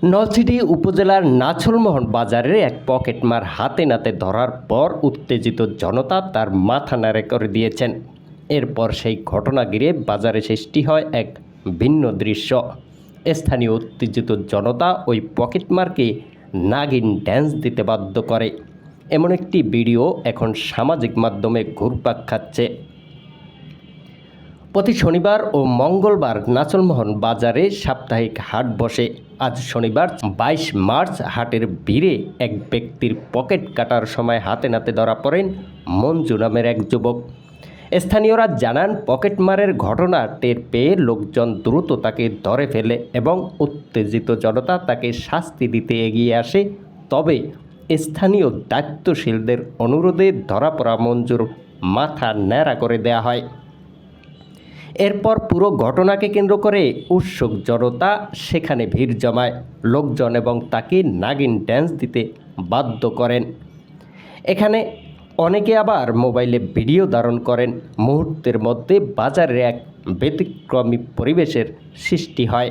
নলছিটি উপজেলার নাছলমোহন বাজারের এক পকেটমার হাতে নাতে ধরার পর উত্তেজিত জনতা তার মাথা নাড়ে করে দিয়েছেন। এরপর সেই ঘটনা ঘিরে বাজারে সৃষ্টি হয় এক ভিন্ন দৃশ্য। স্থানীয় উত্তেজিত জনতা ওই পকেটমারকে নাগিন ড্যান্স দিতে বাধ্য করে। এমন একটি ভিডিও এখন সামাজিক মাধ্যমে ঘুরপাক খাচ্ছে। প্রতি শনিবার ও মঙ্গলবার নাচলমোহন বাজারে সাপ্তাহিক হাট বসে। আজ শনিবার বাইশ মার্চ হাটের ভিড়ে এক ব্যক্তির পকেট কাটার সময় হাতে নাতে ধরা পড়েন মঞ্জু নামের এক যুবক। স্থানীয়রা জানান পকেটমারের ঘটনা টের পেয়ে লোকজন দ্রুত তাকে ধরে ফেলে এবং উত্তেজিত জনতা তাকে শাস্তি দিতে এগিয়ে আসে। তবে স্থানীয় দায়িত্বশীলদের অনুরোধে ধরা পড়া মঞ্জুর মাথা ন্যাড়া করে দেয়া হয়। এরপর পুরো ঘটনাকে কেন্দ্র করে উৎসুক জনতা সেখানে ভিড় জমায়। লোকজন এবং তাকে নাগিন ড্যান্স দিতে বাধ্য করেন। এখানে অনেকে আবার মোবাইলে ভিডিও ধারণ করেন। মুহূর্তের মধ্যে বাজারে এক ব্যতিক্রমী পরিবেশের সৃষ্টি হয়।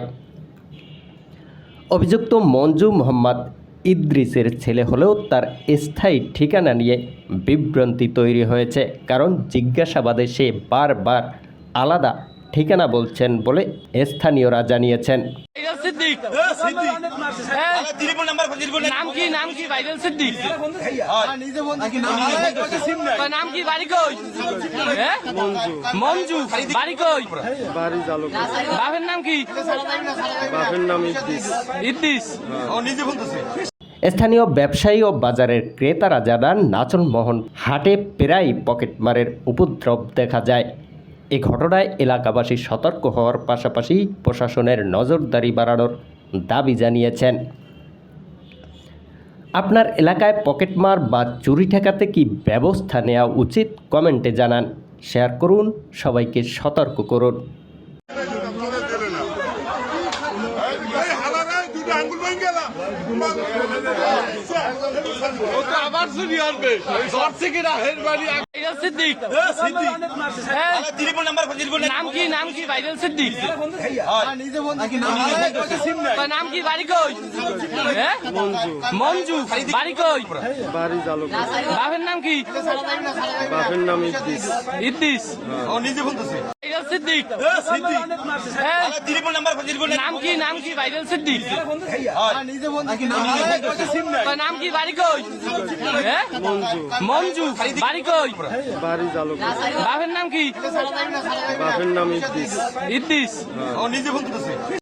অভিযুক্ত মঞ্জু মোহাম্মদ ইদ্রিসের ছেলে হলেও তার স্থায়ী ঠিকানা নিয়ে বিভ্রান্তি তৈরি হয়েছে। কারণ জিজ্ঞাসাবাদে সে বারবার আলাদা ঠিকানা বলছেন বলে স্থানীয়রা জানিয়েছেন। ভাইরাল সিদ্দিক সিদ্দিক হ্যাঁ। তিরিপুল নাম্বার তিরিপুল নাম কি নাম কি? ভাইরাল সিদ্দিক সিম নাই তোর নাম কি? বাড়ি কই? হ্যাঁ? মঞ্জু। বাড়ি কই? বাপের নাম কি? বাপের নাম ইদ্দিস ইদ্দিস ও নিজে বলতেছে স্থানীয় ব্যবসায়ী ও বাজারের ক্রেতারা জানান নাচনমোহন হাটে প্রায় পকেটমারের উপদ্রব দেখা যায়। এ ঘটনায় এলাকাবাসী সতর্ক হওয়ার পাশাপাশি প্রশাসনের নজরদারি বাড়ানোর দাবি জানিয়েছেন। আপনার এলাকায় পকেটমার বা চুরি ঠেকাতে কি ব্যবস্থা নেওয়া উচিত কমেন্টে জানান। শেয়ার করুন, সবাইকে সতর্ক করুন। ভাইরাল সিদ্দিক সিদ্দিক হ্যাঁ। তিরিপুল নাম কি নাম কি ভাইরাল সিদ্দিক সিম নাই। তোর নাম কি বাড়ি কই? হ্যাঁ? মঞ্জু বাড়ি কই? বাড়ি জালক বাপের নাম কি? বাপের নাম ইদ্দিস ইদ্দিস ও নিজে বলতেছে সিদ্দিক। হ্যাঁ। নাম কি নাম কি ভাইরাল সিদ্দিক? তোর নাম কি বাড়ি কই? হ্যাঁ? মঞ্জু বাড়ি কই? বাড়ি জালক বাপের নাম কি? বাপের নাম ইদ্দিস ইদ্দিস নিজে বলতেছে